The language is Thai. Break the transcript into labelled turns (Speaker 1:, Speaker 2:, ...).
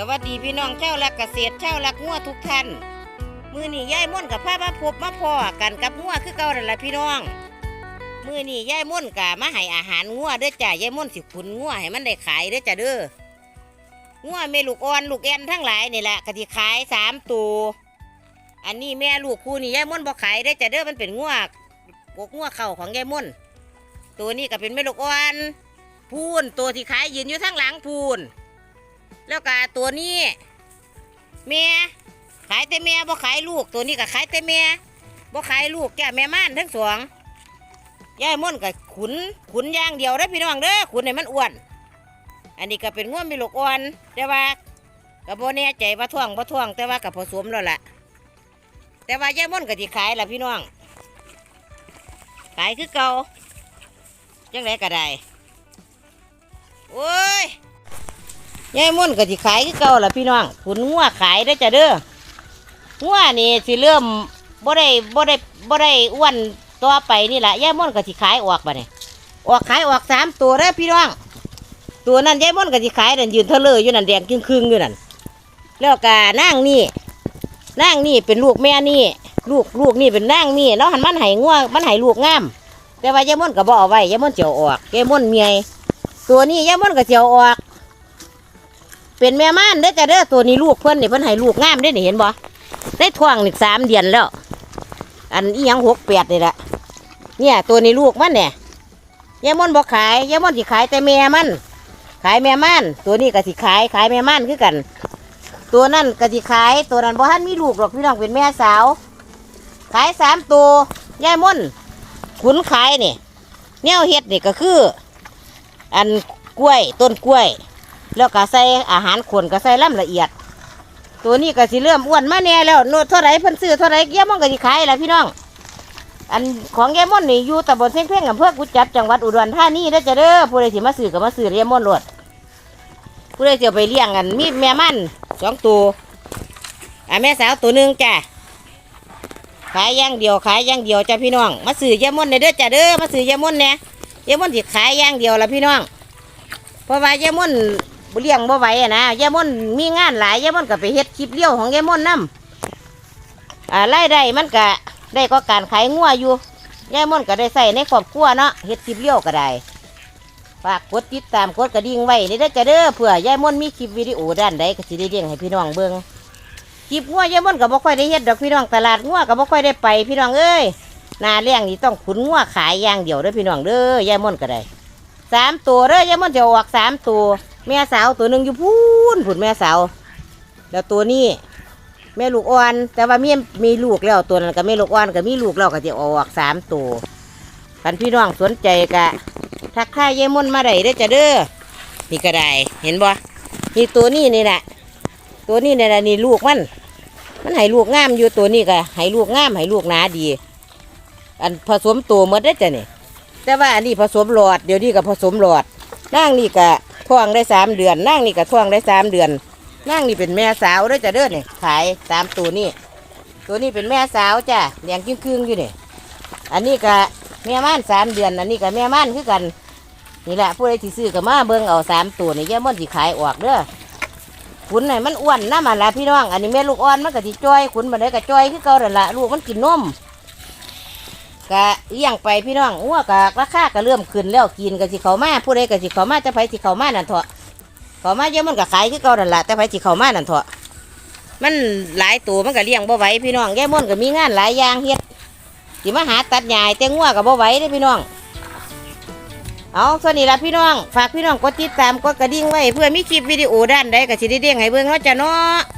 Speaker 1: สวัสดีพี่น้องเจ้ารักเกษตรเจ้ารักงัวทุกท่าน มือนี่ยายม่นกับพามาพบมาพ่อกันกับงัวคือเก่านั่นแหละพี่น้อง มือนี่ยายม่นกะมาให้อาหารงัวเด้อจ้ะยายม่นสิขุนงัวให้มันได้ขายเด้อจ้ะเด้องัวแม่ลูกอ่อนลูกแอนทั้งหลายนี่แหละกะทิขายสามตัวอันนี้แม่ลูกคู่นี่ยายม่นบ่ขายเด้อจ้ะเด้อมันเป็นงัวกกงัวเข่าของยายม่นตัวนี้ก็เป็นแม่ลูกอ่อนพูนตัวที่ขายยืนอยู่ทั้งหลังพูน แล้วก็ตัวนี้เมียขายแต่เมียบ่ขายลูกตัวนี้ก็ขายแต่เมียบ่ขายลูกแก่แม่ม่านทั้งสองยายม่อนก็ขุนขุนย่างเดียวเด้พี่น้องเด้อขุนให้มันอ้วน อันนี้ก็เป็นง่วงมีลูกอ่อนแต่ว่าก็บ่แน่ใจว่าท่วงบ่ท่วง แต่ว่าก็ผสมแล้วล่ะ แต่ว่ายายม่อนก็สิขายล่ะพี่น้อง ขายคือเก่าจังไรก็ได้โอ้ย ยายม่วนก็สิขายคือเก่าล่ะพี่น้องขุนงัวขายได้จ้ะเด้องัวนี่สิเริ่มบ่ได้บ่ได้บ่ได้อ้วนต่อไปนี่แหละยายม่วนก็สิขายออกบัดนี้ออกขายออกสามตัวเด้อพี่น้อง ตัวนั้นยายม่วนก็สิขายนั่นยืนเทะเลออยู่นั่นแดงครึ่งๆอยู่นั่นแล้วก็นางนี่นางนี่เป็นลูกแม่นี่ ลูกลูกนี่เป็นนางนี่แล้วหันมันไห้งัวมันไห้ลูกงาม แต่ว่ายายม่วนก็บ่เอาไว้ยายม่วนเจียวออกยายม่วนเมียตัวนี้ยายม่วนก็เจียวออก เป็นแม่ม่านเด้อจ้ะเด้อตัวนี้ลูกเพิ่อนนี่เพิ่อนให้ลูกงามได้นี่เห็นบ่ได้ท้องนี่สามเดือนแล้ว อันอีหยังหกแปดนี่แหละเนี่ย ตัวนี้ลูกมันเนี่ยยายมอนบอกขายยายมอนสิขายแต่แม่มัน ขายแม่ม่านตัวนี้ก็สิขายขายแม่ม่านคือกัน ตัวนั่นก็สิขายตัวนั้นบ่ทันมีลูกหรอกพี่น้องเป็นแม่สาว ขายสามตัวยายมอนขุนขายนี่แนวเฮ็ดนี่ก็คือ อันกล้วยต้นกล้วย แล้วก็ใส่อาหารขนก็ใส่ล่ำละเอียด ตัวนี้ก็สิเริ่มอ้วนมาแน่แล้วโนดเท่าไรเพิ่นซื้อเท่าไรแย่มอนก็สิขายล่ะพี่น้อง อันของแย่มอนนี่อยู่ตำบลเพ่งเพ่งอำเภอกุจจับจังหวัดอุดรธานีเด้อจ้ะเด้อผู้ใดสิมาซื้อก็มาซื้อแย่มอนโลดผู้ใดสิเอาไปเลี้ยงกันมีแม่มันสองตัวอะแม่สาวตัวหนึ่งจ้ะขายย่างเดียวขายย่างเดียวจ้ะพี่น้อง มาซื้อแย่มอนในเด้อจ้ะเด้อมาซื้อแย่มอนเนี่ยแย่มอนสิขายย่างเดียวละพี่น้องเพราะว่าแย่มอน บ่เลี้ยงบ่ไหวอะนะย่ามอนมีงานหลายย่ามอนก็ไปเฮ็ดคลิปเลี้ยวของย่ามอนนํอ่ารายได้มันก็ได้ก็การขายงัวอยู่ย่ามอนก็ได้ใส่ในครอบครัวเนาะเฮ็ดคลิปเลี้ยวก็ได้ฝากกดติดตามกดกระดิ่งไว้นี่เด้อจ้ะเด้อเผื่อย่ามอนมีคลิปวิดีโอด้านใดก็สิได้เลี้ยงให้พี่น้องเบิ่งคลิปงัวย่ามอนก็บ่ค่อยได้เฮ็ดดอกพี่น้องตลาดงัวก็บ่ค่อยได้ไปพี่น้องเอ้ยนาเลี้ยงนี่ต้องขุนงัวขายอย่างเดียวเด้อพี่น้องเด้อย่ามอนก็ได้สามตัวเด้อยายมันจะออกสามตัว แม่สาวตัวหนึ่งอยู่พูนผุนแม่สาวแล้วตัวนี้ แม่ลูกอ่อน แต่ว่ามีมีลูกแล้วตัวนั้นก็แม่ลูกอ่อนก็มีลูกแล้วก็จะออกสามตัวกันพี่น้องสนใจกะทักทายยายมนต์มาได้เด้อจะเด้อนี่ก็ได้เห็นบ่นี่ตัวนี้นี่แหละตัวนี้นี่แหละนี่ลูกมันมันให้ลูกงามอยู่ตัวนี้ก็ให้ลูกงามให้ลูกหนาดี อันผสมตัวมดได้จ้ะนี่แต่ว่าอันนี้ผสมหลอดเดี๋ยวนี้ก็ผสมหลอดนั่งนี่ก็ ท้องได้สามเดือนนั่งนี่ก็ท้องได้สามเดือนนั่งนี่เป็นแม่สาวด้อจะเด้อเนี่ยขายสามตัวนี่ตัวนี้เป็นแม่สาวจ้ะเลี้ยงครึ่งๆอยู่เนี่ยอันนี้ก็แม่ม่านสามเดือน อันนี้ก็แม่ม่านคือกันนี่แหละผู้ใดที่ซื้อก็มาเบิ่งเอาสามตัวนี่ย่ามันสิขายออกเด้อขุนไหนมันอ้วนน้ำมันละพี่น้อง อันนี้แม่ลูกอ่อนมันก็สิจ้อยขุนมันได้ก็จ้อยคือเก่านั่นละลูกมันกินนม กะเลี้ยงไปพี่น้องอ้วกะราคาก็เริ่มขึ้นแล้วกินก็สิเขามาผู้ใดก็สิเขามาจะไปสิเขามานั่นเถอะเขามาเยอะมันก็ขายคือเก่านั่นแหละแต่ไปสิเขามานั่นเถอะมันหลายตัวมันก็เลี้ยงบ่ไหวพี่น้องแย่ม่นก็มีงานหลายอย่างเฮ็ดสิมาหาตัดใหญ้าให้แต่งัวก็บ่ไหวเด้พี่น้องเอาส่วนนี้ละพี่น้อง ฝากพี่น้องกดติดตามกดกระดิ่งไว้ เพื่อมีคลิปวิดีโอด้านใดก็สิได้เด้งให้เบิ่งเนาะจ้ะเนาะ